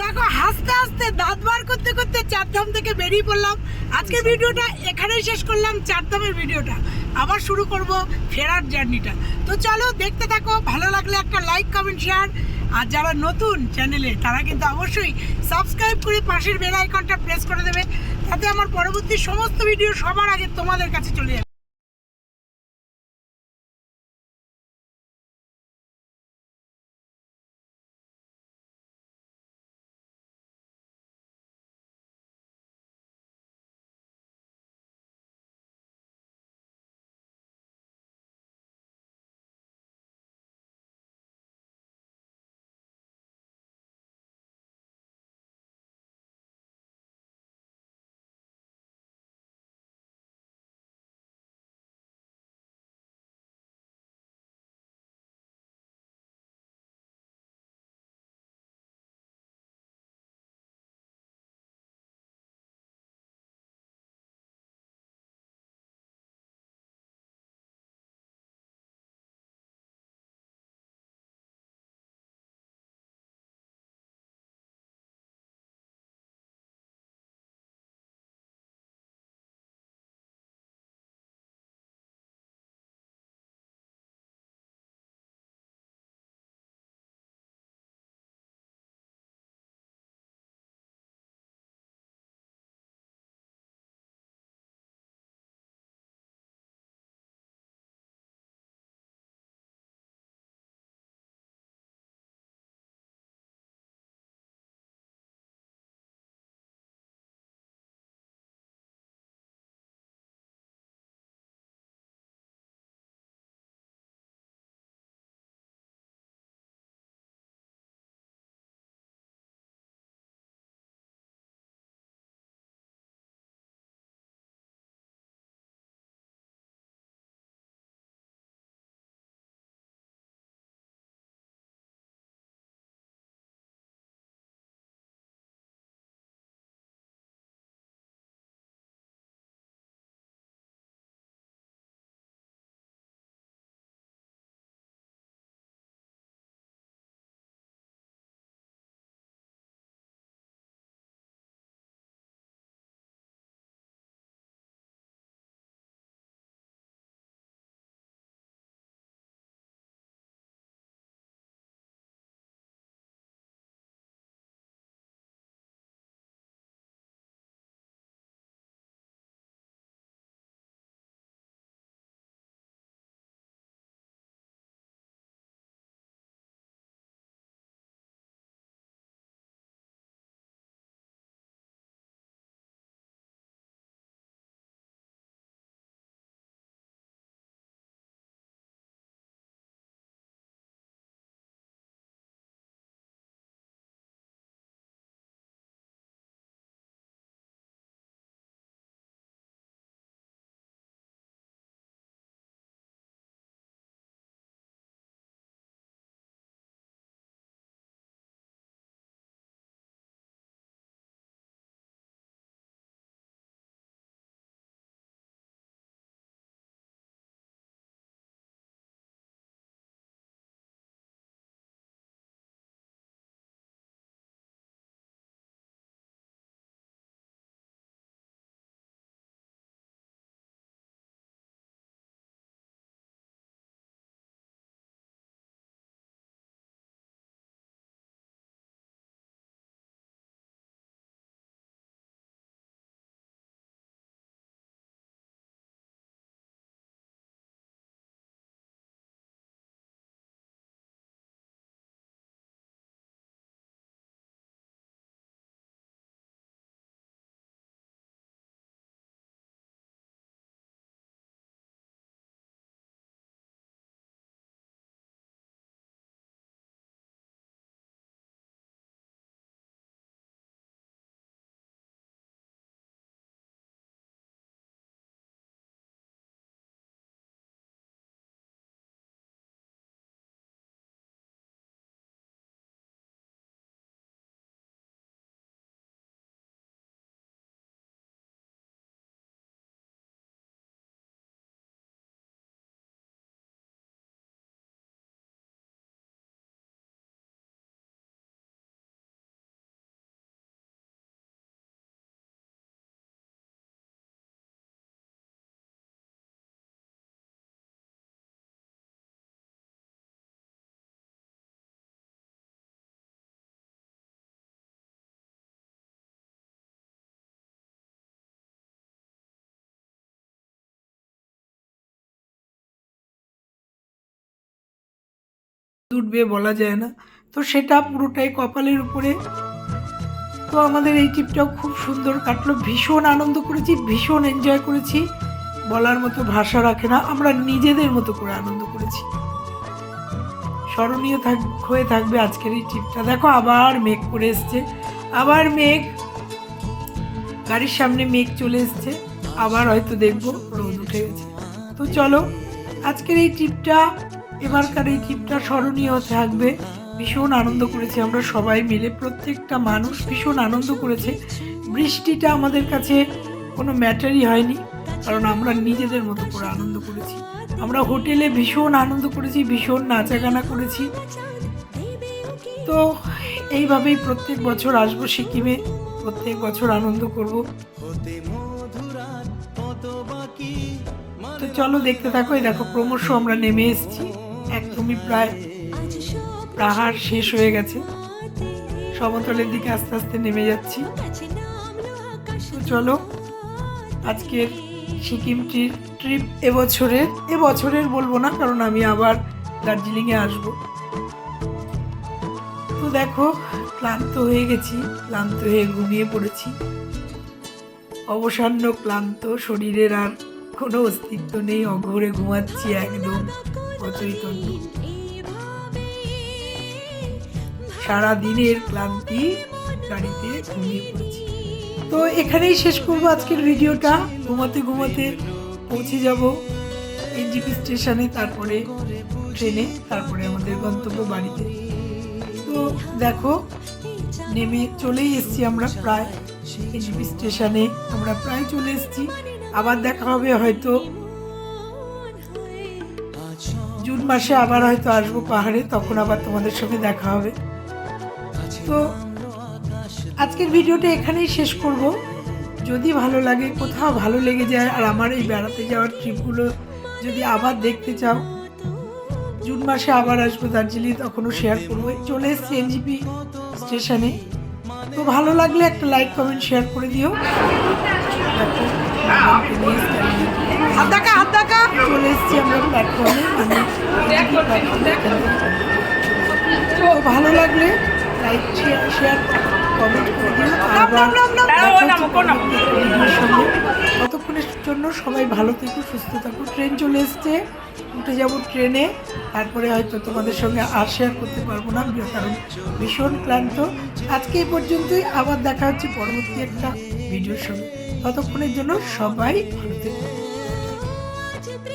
দেখো, হাসতে হাসতে দাঁত বার করতে করতে চারধাম থেকে বেরিয়ে পড়লাম। আজকে ভিডিওটা এখানেই শেষ করলাম চারধামের ভিডিওটা। আবার শুরু করব ফেরার জার্নিটা। তো চলো, দেখতে থাকো, ভালো লাগলে একটা লাইক কমেন্ট শেয়ার আর যারা নতুন চ্যানেলে তারা কিন্তু অবশ্যই সাবস্ক্রাইব করে পাশের বেল আইকনটা প্রেস করে দেবে। তাতে আমার পরবর্তী সমস্ত ভিডিও সবার আগে তোমাদের কাছে চলে যাবে উঠবে বলা যায় না। তো সেটা পুরোটাই কপালের উপরে। তো আমাদের এই ট্রিপটাও খুব সুন্দর কাটলো। ভীষণ আনন্দ করেছি, ভীষণ এনজয় করেছি। বলার মতো ভাষা রাখে না, আমরা নিজেদের মতো করে আনন্দ করেছি। স্মরণীয় থাক, হয়ে থাকবে আজকের এই ট্রিপটা দেখো, আবার মেঘ করে এসছে। আবার মেঘ। গাড়ির সামনে মেঘ চলে এসছে। আবার হয়তো দেখব, রোদ উঠে গেছে। তো চলো, আজকের এই ট্রিপটা এবারকার এই ট্রিপটা স্মরণীয় থাকবে। ভীষণ আনন্দ করেছি আমরা সবাই মিলে। প্রত্যেকটা মানুষ ভীষণ আনন্দ করেছে। বৃষ্টিটা আমাদের কাছে কোনো ম্যাটারই হয়নি, কারণ আমরা নিজেদের মতো করে আনন্দ করেছি। আমরা হোটেলে ভীষণ আনন্দ করেছি, ভীষণ নাচাগানা করেছি। তো এইভাবেই প্রত্যেক বছর আসব সিকিমে, প্রত্যেক বছর আনন্দ করব। তো চলো দেখতে থাকো, এই দেখো, ক্রমশ আমরা নেমে এসেছি। একদমই প্রায় পাহাড় শেষ হয়ে গেছে। সমতলের দিকে আস্তে আস্তে নেমে যাচ্ছি। তো চলো, আজকের সিকিম ট্রিপ এবছরের এবছরের বলব না, কারণ আমি আবার দার্জিলিংয়ে আসব। তো দেখো, ক্লান্ত হয়ে গেছি, ক্লান্ত হয়ে ঘুমিয়ে পড়েছি। অবসান্ন ক্লান্ত, শরীরের আর কোনো অস্তিত্ব নেই, অঘরে ঘুমাচ্ছি একদম। অচৈতন্য সারা দিনের ক্লান্তি গাড়িতে ঘুমিয়ে পড়েছি। তো এখানেই শেষ করব আজকের ভিডিওটা। ঘুমাতে ঘুমাতে পৌঁছে যাব এনজিপি স্টেশনে, তারপরে ট্রেনে, তারপরে আমাদের গন্তব্য বাড়িতে। তো দেখো, নেমে চলেই এসেছি আমরা প্রায় এনজিপি স্টেশনে। আমরা প্রায় চলে এসেছি। আবার দেখা হবে হয়তো জুন মাসে আবার হয়তো আসব পাহাড়ে, তখন আবার তোমাদের সঙ্গে দেখা হবে। তো আজকের ভিডিওটা এখানেই শেষ করব। যদি ভালো লাগে, কোথাও ভালো লেগে যায়, আর আমার এই বেড়াতে যাওয়ার ট্রিপগুলো যদি আবার দেখতে চাও, জুন মাসে আবার আসব দার্জিলিং, তখনও শেয়ার করব। চলে এসছি এনজিপি স্টেশনে। তো ভালো লাগলে একটা লাইক কমেন্ট শেয়ার করে দিও। দেখো, আমাকে নিয়ে চলে এসছি আমরা প্ল্যাটফর্মে তো ভালো লাগলে লাইক শেয়ার কমেন্ট করে দিও। দেখা। ততক্ষণের জন্য সবাই ভালো থেকো সুস্থ থাকো। ট্রেন চলে এসছে। উঠে যাব ট্রেনে তারপরে হয়তো তোমাদের সঙ্গে আর শেয়ার করতে পারব না কারণ ভীষণ ক্লান্ত। আজকে এই পর্যন্তই। আবার দেখা হচ্ছে পরবর্তী একটা ভিডিওর সঙ্গে। ততক্ষণের জন্য সবাই ভালো থেকো।